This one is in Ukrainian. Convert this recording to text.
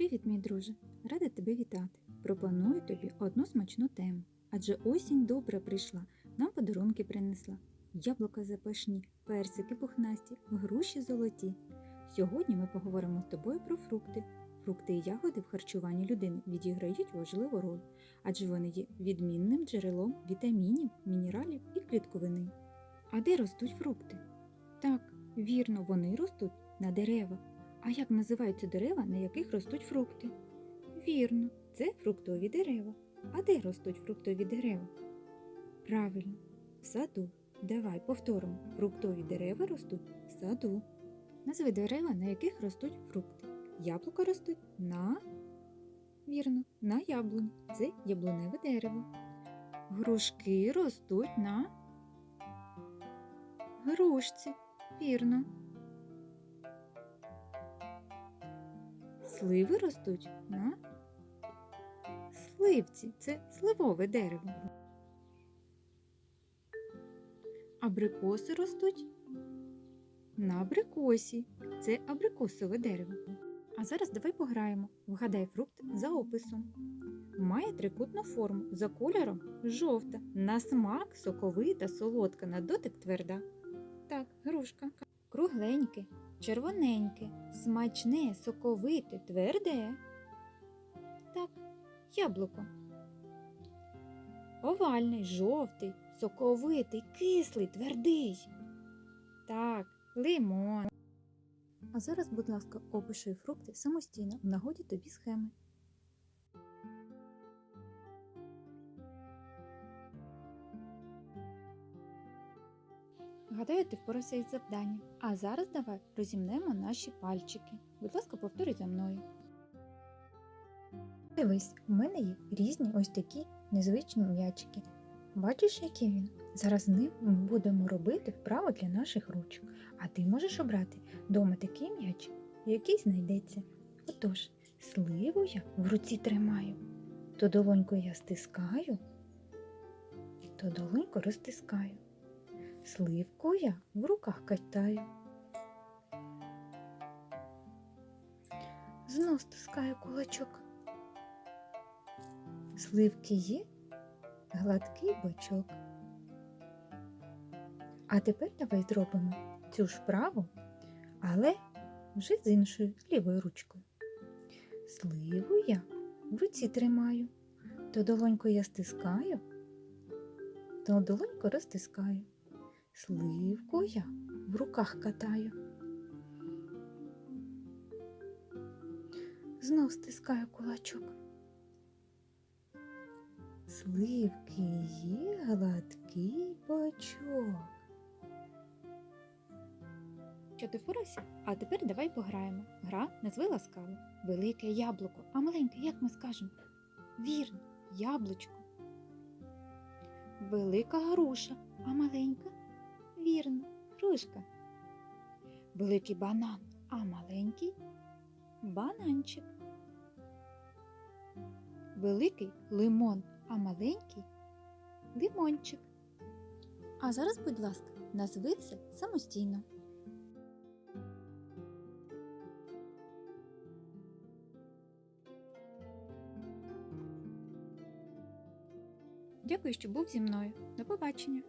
Привіт, мій друже! Рада тебе вітати. Пропоную тобі одну смачну тему. Адже осінь добре прийшла, нам подарунки принесла. Яблука запашні, персики пухнасті, груші золоті. Сьогодні ми поговоримо з тобою про фрукти. Фрукти і ягоди в харчуванні людини відіграють важливу роль, адже вони є відмінним джерелом вітамінів, мінералів і клітковини. А де ростуть фрукти? Так, вірно, вони ростуть на деревах. А як називаються дерева, на яких ростуть фрукти? Вірно, це фруктові дерева. А де ростуть фруктові дерева? Правильно, в саду. Давай повторимо. Фруктові дерева ростуть в саду. Назви дерева, на яких ростуть фрукти. Яблука ростуть на вірно, на яблуні. Це яблуневе дерево. Грушки ростуть на грушці. Вірно. Сливи ростуть на сливці. Це сливове дерево. Абрикоси ростуть на абрикосі. Це абрикосове дерево. А зараз давай пограємо. Вгадай фрукт за описом. Має трикутну форму за кольором жовта, на смак соковита, солодка, на дотик тверда. Так, грушка. Кругленьке, червоненьке, смачне, соковите, тверде. Так, яблуко. Овальний, жовтий, соковитий, кислий, твердий. Так, лимон. А зараз, будь ласка, опиши фрукти самостійно в нагоді тобі схеми. Гадаю, ти впорався із завданням. А зараз давай розімнемо наші пальчики. Будь ласка, повторюй за мною. Дивись, в мене є різні ось такі незвичні м'ячики. Бачиш, який він? Зараз з ним ми будемо робити вправо для наших ручок. А ти можеш обрати дома такий м'яч, який знайдеться. Отож, сливу я в руці тримаю, то долоньку я стискаю, то долоньку розтискаю. Сливку я в руках катаю. Знов стискаю кулачок. Сливки є гладкий бочок. А тепер давай зробимо цю ж вправу, але вже з іншою лівою ручкою. Сливу я в руці тримаю, то долоньку я стискаю, то долоньку розтискаю. Сливку я в руках катаю. Знов стискаю кулачок. Сливки є гладкий бочок. Що ти впорався? А тепер давай пограємо. Гра назви ласкаво. Велике яблуко, а маленьке, як ми скажемо? Вірно, яблучко. Велика груша, а маленька? Вірно, грушка. Великий банан, а маленький бананчик. Великий лимон, а маленький лимончик. А зараз, будь ласка, назви це самостійно. Дякую, що був зі мною. До побачення!